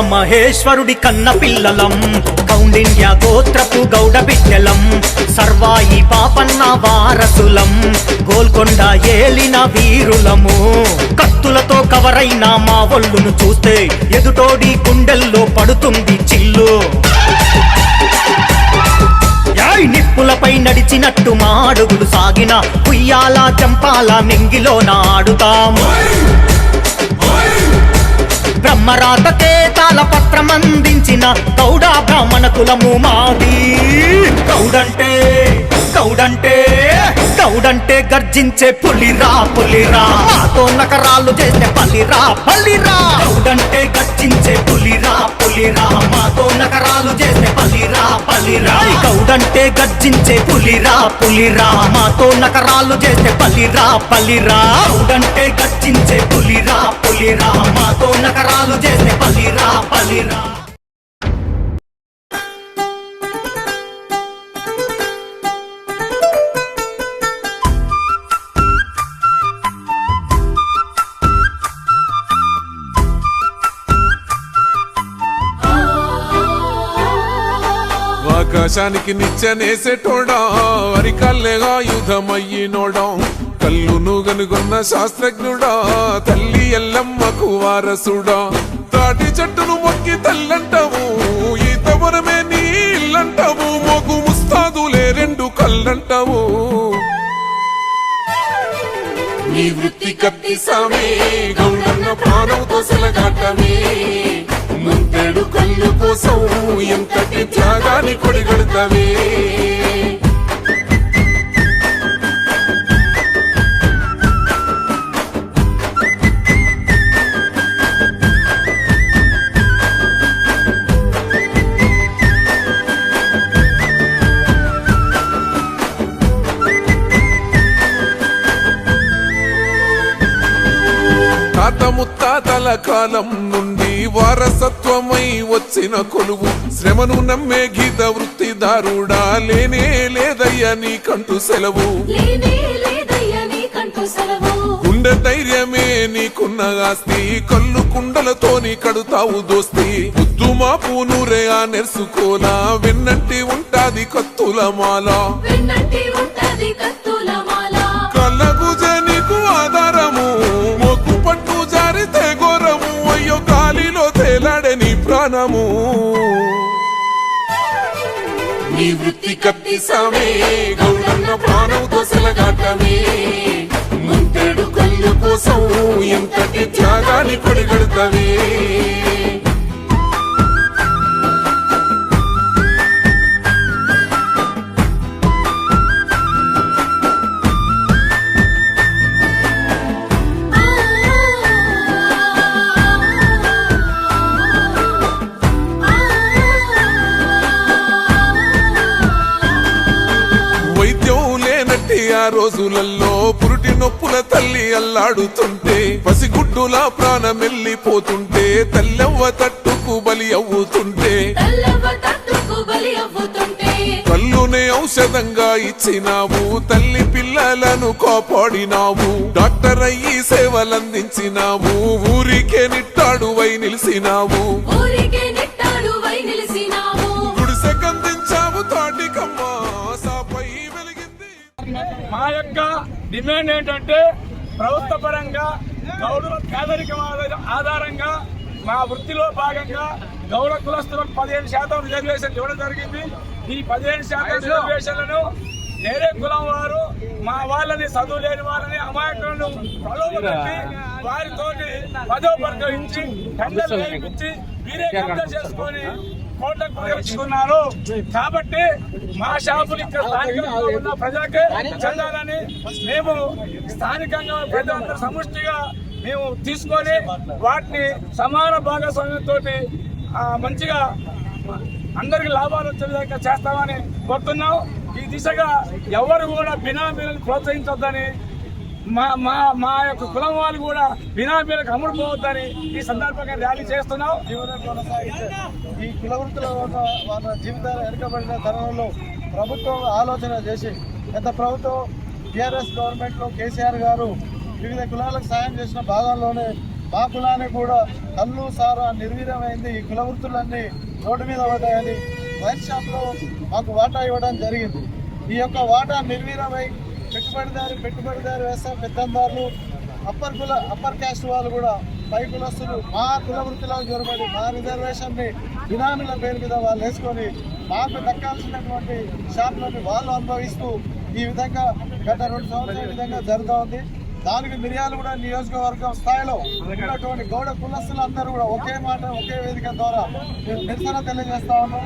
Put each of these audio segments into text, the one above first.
మహేశ్వరుడి కన్న పిల్లలం. కౌండిన్య గోత్రపు గౌడ బిడ్డలం. సర్వాయి పాపన్న వారసులం. గోల్కొండ ఏలిన వీరులము. కత్తులతో కవరైన మా ఒళ్ళును చూస్తే ఎదుటోడి గుండెల్లో పడుతుంది చిల్లు. నిప్పులపై నడిచినట్టు మా అడుగులు సాగిన ఉయ్యాల చంపాల నెంగిలో నాడుతాం బ్రహ్మరాతకే తాళపత్రం అందించిన గౌడ బ్రాహ్మణ కులము మాది. గౌడంటే గౌడంటే గౌడంటే గర్జించే పులిరా పులిరా. మాతో నకరాలు చేసే పల్లిరా పల్లిరా గౌడంటే గర్జించే పులిరా పులిరా మాతో నకరాలు చేస్తే పల్లిరా పల్లిరా గౌడంటే గర్జించే పులిరా పులిరా. మాతో నకరాలు చేస్తే పలిరా పలిరా గౌడంటే గర్జించే పులిరా పులిరా. మాతో నకరాలు చేస్తే పలిరా పలిరా దేశానికి నిచ్చెనేసేటోడా? అరికల్లేగా యుధమయ్యినోడా కల్లును గనుగొన్న శాస్త్రజ్ఞుడా? తల్లి ఎల్లమ్మకు వారసుడా? తాటి చెట్టును మొక్కి తల్లంటావు ఈ తవరమే నీ ఇల్లంటావు మోకు ముస్తాదులే రెండు కళ్ళంటావు. నీ వృత్తి కత్తి సామే గౌడన్న ప్రాణంతో సెలగాటమే. నేడు కళ్ళు కోసం ఎంతటి త్యాగాన్ని కొడిగడతావే? తాత ముత్తాతల కాలం నుండి వారసత్వమై వచ్చిన కొలువు. శ్రమను నమ్మే గీత వృత్తిదారుడా లేనే లేదయ్యా నీకంటూ సెలవు. గుండె ధైర్యమే నీకున్న ఆస్తి కళ్ళు కుండలతోని కడుతావు దోస్తి. బుద్ధు మా పూనూరే ఆ నెర్సుకోలా వెన్నంటి ఉంటాది కత్తుల మాల. వెన్నంటి ఉంటది గాలిలో నీ ప్రాణము. నీ వృత్తి కత్తి సామే గౌడన్న ప్రాణం దోసలగాటమే ముంతెడు కళ్ళు కోసం ఎంతటి త్యాగాన్ని కొడిగడతావే లేనట్టి ఆ రోజులలో పురుటి నొప్పుల తల్లి అల్లాడుతుంటే పసిగుడ్డుల ప్రాణం వెళ్ళిపోతుంటే తల్లెవ్వ తట్టుకు బలి అవుతుంటే. కల్లునే ఔషధంగా ఇచ్చినావు తల్లి పిల్లలను కాపాడినావు డాక్టర్ అయ్యి సేవలందించినావు ఊరికే నిట్టాడువై నిలిసినావు. ఊరికే డిమాండ్ ఏంటంటే ప్రభుత్వ పరంగా గౌడుల పేదరికం ఆధార- ఆధారంగా మా వృత్తిలో భాగంగా గౌడ కులస్తులకు పదిహేను శాతం రిజర్వేషన్ ఇవ్వడం జరిగింది. ఈ పదిహేను శాతం రిజర్వేషన్లను వేరే కులం వారు మా వాళ్ళని చదువు లేని వాళ్ళని అమాయకులను ప్రలోభపెట్టి వారితోటి పదో పరిగణించి టెండర్లు వేయించి వీరే కబ్జా చేసుకొని కోట్లకు ఉపయోగించుకున్నారు. కాబట్టి మా షాపులు ఇక్కడ స్థానికంగా ఉన్న ప్రజలకే చెందాలని మేము స్థానికంగా ప్రజలందరూ సముష్టిగా మేము తీసుకొని వాటిని సమాన భాగస్వామ్యంతో మంచిగా అందరికి లాభాలు వచ్చే విధంగా చేస్తామని కోరుతున్నాం. ఈ దిశగా ఎవరు కూడా బినామీలను ప్రోత్సహించొద్దని మా మా మా యొక్క కులం వాళ్ళు కూడా బినామీలకు అమ్ముడు పోవద్దని ఈ సందర్భంగా ర్యాలీ చేస్తున్నాం. ఈ కుల వృత్తుల వాళ్ళ జీవితాలు వెనుకబడిన తరుణంలో ప్రభుత్వం ఆలోచన చేసి గత ప్రభుత్వం టీఆర్ఎస్ గవర్నమెంట్లో కేసీఆర్ గారు వివిధ కులాలకు సాయం చేసిన భాగంలోనే మా కులానికి కూడా కళ్ళు సారా నిర్వీర్యమైంది. ఈ కుల వృత్తులన్నీ రోడ్డు మీద పడ్డాయని వైన్ షాప్లో మాకు వాటా ఇవ్వడం జరిగింది. ఈ యొక్క వాటా నిర్వీర్యమై పెట్టుబడిదారు పెట్టుబడిదారు వ్యవసాయ పెద్దందారులు. అప్పర్ కుల అప్పర్ క్యాస్ట్ వాళ్ళు కూడా పై కులస్తులు మా కుల వృత్తిలో జొరబడి మా రిజర్వేషన్ని బినామీల పేరు మీద వాళ్ళు వేసుకొని మాకు దక్కాల్సినటువంటి షాపులను వాళ్ళు అనుభవిస్తూ ఈ విధంగా గత రెండు సంవత్సరాల ఈ విధంగా జరుగుతూ ఉంది. దానికి మిర్యాలు కూడా నియోజకవర్గం స్థాయిలో ఉన్నటువంటి గౌడ కులస్తులందరూ కూడా ఒకే మాట ఒకే వేదిక ద్వారా నిరసన తెలియజేస్తా ఉన్నాం.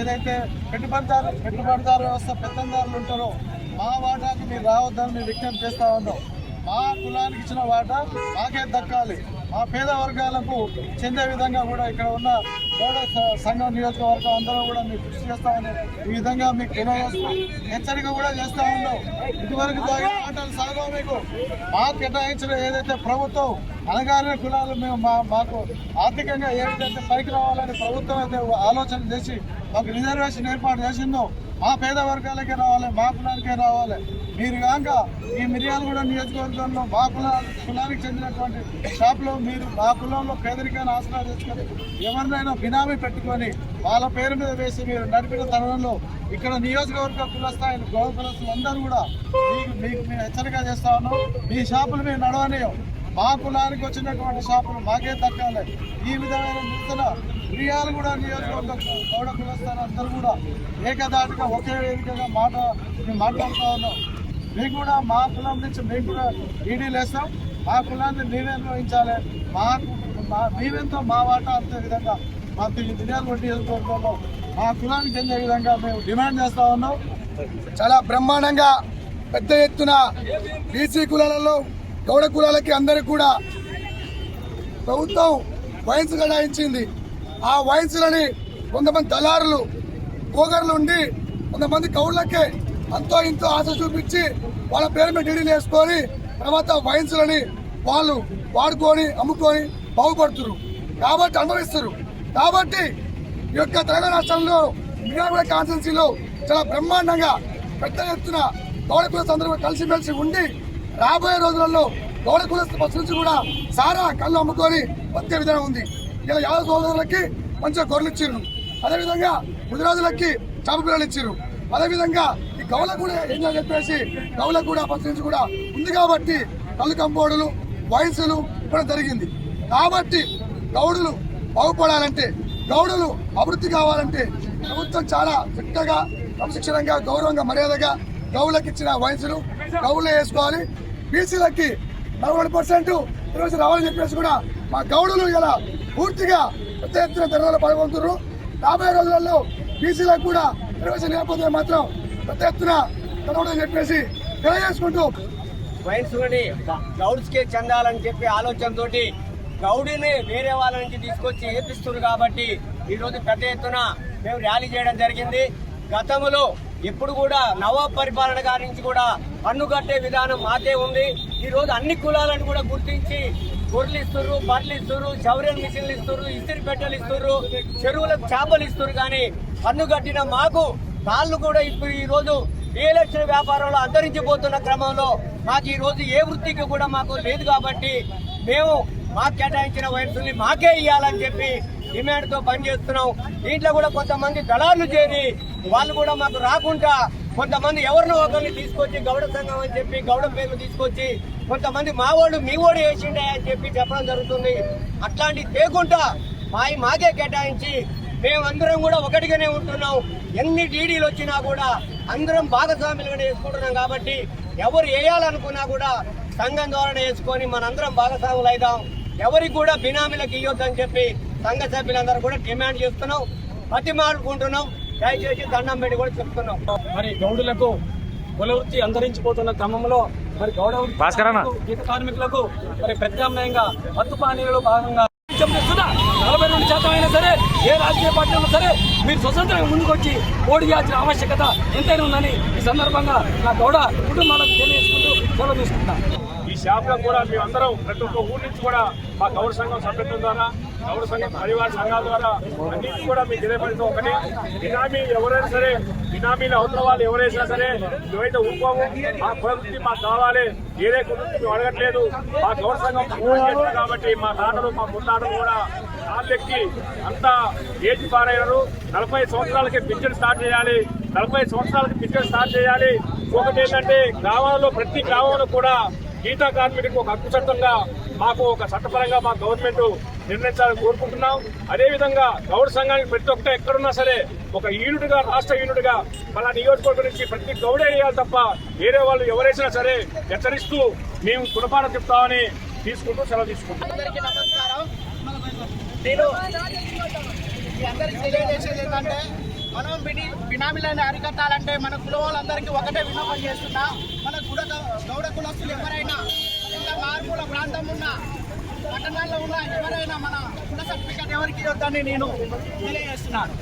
ఏదైతే పెట్టుబడిదారు పెట్టుబడిదారు వ్యవస్థ పెత్తందారులు ఉంటారో మా వాటాకి మీరు రావద్దని మేము విజ్ఞప్తి చేస్తా ఉన్నాం. మా కులానికి ఇచ్చిన వాటా మాకే దక్కాలి. మా పేద వర్గాలకు చెందే విధంగా కూడా ఇక్కడ ఉన్న గౌడ సంఘం నియోజకవర్గం అందరూ కూడా మీకు కృషి చేస్తామని ఈ విధంగా మీకు తెలియజేస్తూ హెచ్చరిక కూడా చేస్తా ఉన్నాం. ఇదివరకు తాగిన ఆటలు సాగవు మీకు మాకు కేటాయించిన ఏదైతే ప్రభుత్వం అనగానే కులాలు మేము మా మాకు ఆర్థికంగా ఏ విధంగా పైకి రావాలని ప్రభుత్వం అయితే ఆలోచన చేసి మాకు రిజర్వేషన్ ఏర్పాటు చేసిందో మా పేద వర్గాలకే రావాలి మా కులానికే రావాలి. మీరు కాక ఈ మిర్యాలగూడ నియోజకవర్గంలో మా కులా కులానికి చెందినటువంటి షాప్లో మీరు మా కులంలో పేదరికాన్ని ఆసరా తెచ్చుకొని ఎవరినైనా బినామీ పెట్టుకొని వాళ్ళ పేరు మీద వేసి మీరు నడిపిన తరుణంలో ఇక్కడ నియోజకవర్గ కులస్థాయి గౌరవ కులస్తులు అందరూ కూడా మీకు మీకు మేము హెచ్చరిక చేస్తా ఉన్నాం. మీ షాపులు మేము నడవనీయం. మా కులానికి వచ్చినటువంటి షాపులు మాకే దక్కాలి. ఈ విధమైన నిరసన ప్రియాలు కూడా నియోజకవర్గ గౌడ కులస్థానం అందరూ కూడా ఏకదాటిగా ఒకే వేదికగా మాట మేము మాట్లాడుతూ ఉన్నాం. మేము కూడా మా కులం నుంచి మేము కూడా ఈడీలు వేస్తాం మా కులాన్ని మేమే నిర్వహించాలి. మా మేమెంతో మా వాటా అంతే విధంగా మా దినాలు వడ్డీ నియోజకవర్గంలో మా కులానికి చెందే విధంగా మేము డిమాండ్ చేస్తా ఉన్నాం. చాలా బ్రహ్మాండంగా పెద్ద ఎత్తున బీసీ కులాలలో గౌడ కులాలకి అందరికి కూడా ప్రభుత్వం వైన్స్ కేటాయించింది. ఆ వైన్స్లని కొంతమంది దళారులు పోగర్లు ఉండి కొంతమంది కౌళ్ళకే అంతో ఇంతో ఆశ చూపించి వాళ్ళ పేరు మీద డీడీలు వేసుకొని తర్వాత వైన్స్లని వాళ్ళు వాడుకొని అమ్ముకొని బాగుపడుతురు. కాబట్టి అనుభవిస్తారు. కాబట్టి ఈ యొక్క తెలంగాణ రాష్ట్రంలో మిర్యాలగూడ కాన్స్టెన్సీలో చాలా బ్రహ్మాండంగా పెద్ద ఎత్తున గౌడ అందరూ కలిసిమెలిసి ఉండి రాబోయే రోజులలో గౌడ కులస్తు నుంచి కూడా సారా కళ్ళు అమ్ముకొని వచ్చే విధానం ఉంది. ఇలా యాదవ సోదరులకి మంచిగా గొర్రెలు ఇచ్చిర్రు. అదేవిధంగా ముదిరాజులకి చాప పిల్లలు ఇచ్చిర్రు. అదేవిధంగా కవుల గౌల కూడా ఏం చెప్పేసి గౌల కూడా ఫస్ట్ నుంచి కూడా ఉంది కాబట్టి కళ్ళు కంపౌడులు వయసులు కూడా జరిగింది. కాబట్టి గౌడులు బాగుపడాలంటే గౌడులు అభివృద్ధి కావాలంటే ప్రభుత్వం చాలా చిట్టగా క్రమశిక్షణంగా గౌరవంగా మర్యాదగా గౌలకు ఇచ్చిన వయసులు గౌలు వేసుకోవాలి. బీసీలకి నలభై పర్సెంట్ ఈరోజు రావాలని చెప్పేసి కూడా మా గౌడులు ఇలా పూర్తిగా పెద్ద ఎత్తున ధరలో పాల్గొంటున్నారు. రాబోయే రోజులలో బీసీలకు కూడా రిజర్వేషన్ లేకపోతే మాత్రం పెద్ద ఎత్తున తెలవడం చెప్పేసి తెలియజేసుకుంటూ వైన్స్ని గౌడ్స్కే చెందాలని చెప్పి ఆలోచనతోటి గౌడిని వేరే వాళ్ళ నుంచి తీసుకొచ్చి ఏపిస్తున్నారు కాబట్టి ఈరోజు పెద్ద ఎత్తున మేము ర్యాలీ చేయడం జరిగింది. గతంలో ఇప్పుడు కూడా నవాబ్ పరిపాలన గారి నుంచి కూడా పన్ను కట్టే విధానం మాకే ఉంది. ఈరోజు అన్ని కులాలను కూడా గుర్తించి గొర్రెలు ఇస్తున్నారు బర్రెలు ఇస్తున్నారు చౌరియన్ మిషన్లు ఇస్తున్నారు ఇస్త్రీ పెట్టెలు ఇస్తున్నారు చెరువులకు చేపలు ఇస్తున్నారు కానీ పన్ను కట్టిన మాకు కాళ్ళు కూడా ఇప్పుడు ఈరోజు ఏ రియల్ వ్యాపారంలో అంతరించిపోతున్న క్రమంలో మాకు ఈరోజు ఏ వృత్తికి కూడా మాకు లేదు కాబట్టి మేము మాకు కేటాయించిన వయసుని మాకే ఇవ్వాలని చెప్పి డిమాండ్తో పనిచేస్తున్నాం. దీంట్లో కూడా కొంతమంది దళాలు చేరి వాళ్ళు కూడా మాకు రాకుండా కొంతమంది ఎవరినో ఒకరిని తీసుకొచ్చి గౌడ సంఘం అని చెప్పి గౌడ పేర్లు తీసుకొచ్చి కొంతమంది మా వాళ్ళు మీ వాడు వేసిండే అని చెప్పి చెప్పడం జరుగుతుంది. అట్లాంటివి తేకుండా మాయి మాకే కేటాయించి మేమందరం కూడా ఒకటిగానే ఉంటున్నాం. ఎన్ని డీడీలు వచ్చినా కూడా అందరం భాగస్వాములుగానే వేసుకుంటున్నాం కాబట్టి ఎవరు వేయాలనుకున్నా కూడా సంఘం ద్వారానే వేసుకొని మనందరం భాగస్వాములు అయిదాం. ఎవరికి కూడా బినామీలకు ఇవ్వద్దని చెప్పి సంఘ సభ్యులందరూ కూడా డిమాండ్ చేస్తున్నాం. బతిమాడుకుంటున్నాం దయచేసి దండం పెట్టి కూడా చెప్తున్నాం. మరి గౌడులకు కుల వృత్తి అంతరించిపోతున్న క్రమంలో మరి గౌడ గీత కార్మికులకు మరి ప్రత్యామ్నాయంగా మత్తు పానీయాలు భాగంగా. నలభై ప్రభుత్వం అయినా సరే ఏ రాజకీయ పార్టీ అయినా సరే మీరు స్వతంత్రంగా ముందుకొచ్చి పోటీ చేయాల్సిన ఆవశ్యకత ఎంతైనా ఉందని ఈ సందర్భంగా నా గౌడ కుటుంబాలకు తెలియజేసుకుంటూ సెలవు తీసుకుంటాను ఈ షాప్లో కూడా మేమందరం ప్రతి ఒక్క ఊరి నుంచి కూడా మా గౌడ సంఘం సభ్యత్వం ద్వారా గౌడ సంఘం పరివార సంఘాల ద్వారా అన్నింటి కూడా మీ తెలియపడితే ఒకటి. బినామీ ఎవరైనా సరే బినామీలు అవతల వాళ్ళు ఎవరైనా సరే మేమైతే ఊరుకోము మా కులవృత్తి మాకు కావాలి ఏదే కులవృత్తి మేము అడగట్లేదు మా గౌర సంఘం కాబట్టి మా తాటలు మా ముత్తాతలు కూడా కాళ్ళెక్కి అంతా ఏజ్ పారయ్యారు నలభై సంవత్సరాలకి పింఛన్ స్టార్ట్ చేయాలి నలభై సంవత్సరాలకి పింఛన్ స్టార్ట్ చేయాలి. ఒకటి ఏంటంటే గ్రామాల్లో ప్రతి గ్రామంలో కూడా గీతా కార్మికుడికి ఒక హక్కు చట్టంగా మాకు ఒక చట్టపరంగా మా గవర్నమెంట్ నిర్ణయించాలని కోరుకుంటున్నాం. అదేవిధంగా గౌడ సంఘానికి ప్రతి ఒక్క ఎక్కడున్నా సరే ఒక యూనిట్గా రాష్ట్ర యూనిట్గా మన నియోజకవర్గం నుంచి ప్రతి గౌడే వేయాలి తప్ప వేరే వాళ్ళు ఎవరేసినా సరే హెచ్చరిస్తూ మేము గుణపాఠం చెప్తామని తీసుకుంటూ సెలవు తీసుకుంటాం అందరికీ తెలియజేసేది ఏంటంటే మనం బిని బినామీలను అరికట్టాలంటే మన కుల వాళ్ళందరికీ ఒకటే విన్నపం చేస్తున్నా. మన కుల గౌడ కులస్తులు ఎవరైనా మారుమూల ప్రాంతం ఉన్న పట్టణాల్లో ఉన్న ఎవరైనా మన కుల సర్టిఫికేట్ ఎవరికి ఇవ్వద్దని నేను తెలియజేస్తున్నాను.